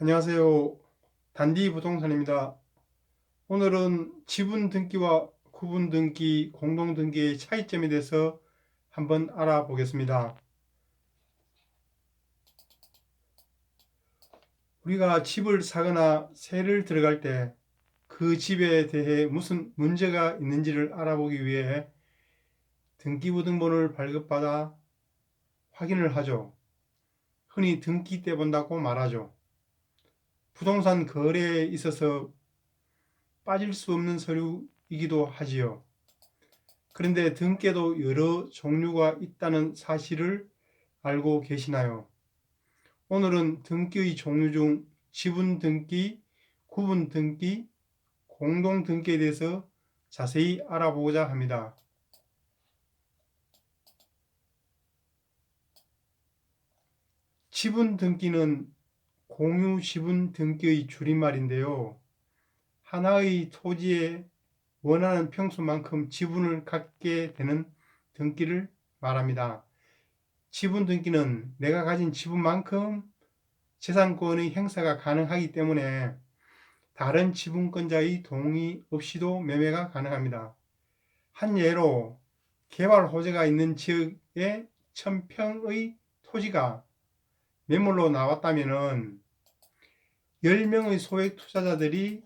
안녕하세요. 단디 부동산입니다. 오늘은 지분 등기와 구분 등기, 공동 등기의 차이점에 대해서 한번 알아보겠습니다. 우리가 집을 사거나 세를 들어갈 때 그 집에 대해 무슨 문제가 있는지를 알아보기 위해 등기부등본을 발급받아 확인을 하죠. 흔히 등기 때 본다고 말하죠. 부동산 거래에 있어서 빠질 수 없는 서류이기도 하지요. 그런데 등기에도 여러 종류가 있다는 사실을 알고 계시나요? 오늘은 등기의 종류 중 지분 등기, 구분 등기, 공동 등기에 대해서 자세히 알아보고자 합니다. 지분 등기는 공유 지분 등기의 줄임말인데요. 하나의 토지에 원하는 평수만큼 지분을 갖게 되는 등기를 말합니다. 지분 등기는 내가 가진 지분만큼 재산권의 행사가 가능하기 때문에 다른 지분권자의 동의 없이도 매매가 가능합니다. 한 예로 개발 호재가 있는 지역에 천평의 토지가 매물로 나왔다면은 10명의 소액 투자자들이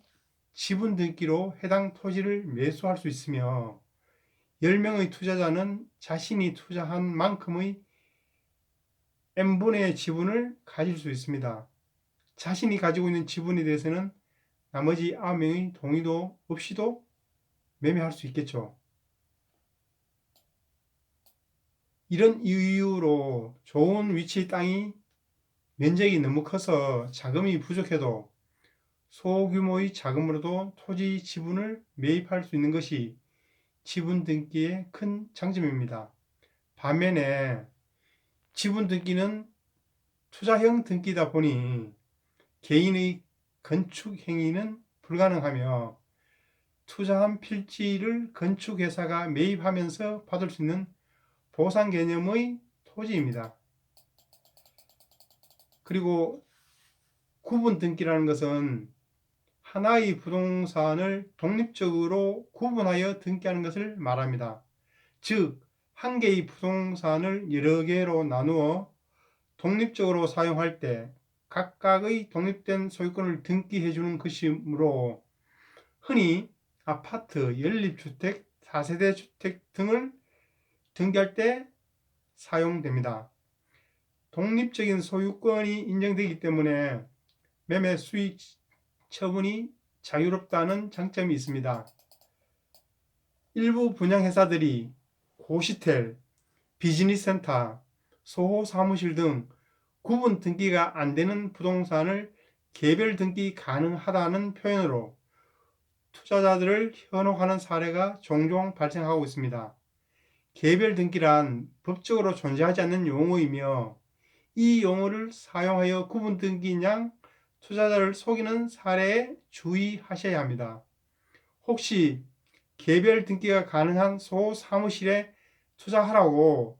지분 등기로 해당 토지를 매수할 수 있으며 10명의 투자자는 자신이 투자한 만큼의 n분의 지분을 가질 수 있습니다. 자신이 가지고 있는 지분에 대해서는 나머지 9명의 동의도 없이도 매매할 수 있겠죠. 이런 이유로 좋은 위치의 땅이 면적이 너무 커서 자금이 부족해도 소규모의 자금으로도 토지 지분을 매입할 수 있는 것이 지분 등기의 큰 장점입니다. 반면에 지분 등기는 투자형 등기다 보니 개인의 건축 행위는 불가능하며 투자한 필지를 건축회사가 매입하면서 받을 수 있는 보상 개념의 토지입니다. 그리고 구분 등기라는 것은 하나의 부동산을 독립적으로 구분하여 등기하는 것을 말합니다. 즉, 한 개의 부동산을 여러 개로 나누어 독립적으로 사용할 때 각각의 독립된 소유권을 등기해 주는 것이므로 흔히 아파트, 연립주택, 4세대 주택 등을 등기할 때 사용됩니다. 독립적인 소유권이 인정되기 때문에 매매 수익 처분이 자유롭다는 장점이 있습니다. 일부 분양회사들이 고시텔, 비즈니스센터, 소호 사무실 등 구분 등기가 안 되는 부동산을 개별 등기 가능하다는 표현으로 투자자들을 현혹하는 사례가 종종 발생하고 있습니다. 개별 등기란 법적으로 존재하지 않는 용어이며 이 용어를 사용하여 구분 등기인 양 투자자를 속이는 사례에 주의하셔야 합니다. 혹시 개별 등기가 가능한 소 사무실에 투자하라고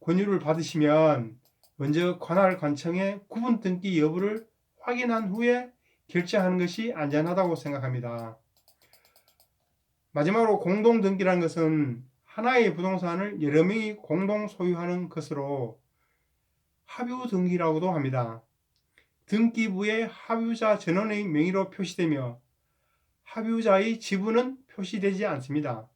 권유를 받으시면 먼저 관할 관청에 구분 등기 여부를 확인한 후에 결정하는 것이 안전하다고 생각합니다. 마지막으로 공동 등기라는 것은 하나의 부동산을 여러 명이 공동 소유하는 것으로 합유 등기라고도 합니다. 등기부에 합유자 전원의 명의로 표시되며 합유자의 지분은 표시되지 않습니다.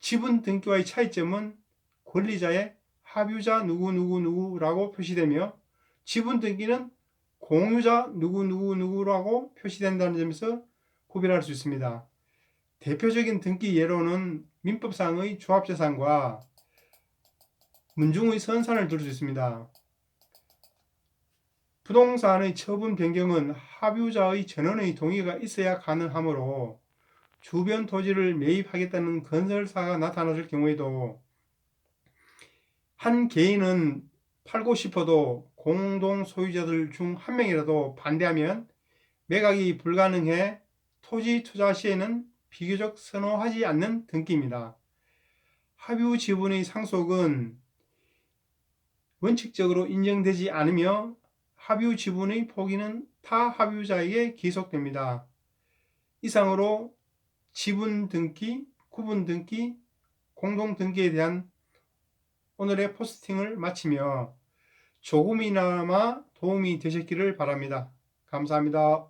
지분 등기와의 차이점은 권리자의 합유자 누구누구누구라고 표시되며 지분 등기는 공유자 누구누구누구라고 표시된다는 점에서 구별할 수 있습니다. 대표적인 등기 예로는 민법상의 조합재산과 문중의 선산을 들 수 있습니다. 부동산의 처분 변경은 합유자의 전원의 동의가 있어야 가능하므로 주변 토지를 매입하겠다는 건설사가 나타났을 경우에도 한 개인은 팔고 싶어도 공동 소유자들 중 한 명이라도 반대하면 매각이 불가능해 토지 투자 시에는 비교적 선호하지 않는 등기입니다. 합유 지분의 상속은 원칙적으로 인정되지 않으며 합유 지분의 포기는 타 합유자에게 기속됩니다. 이상으로 지분 등기, 구분 등기, 공동 등기에 대한 오늘의 포스팅을 마치며 조금이나마 도움이 되셨기를 바랍니다. 감사합니다.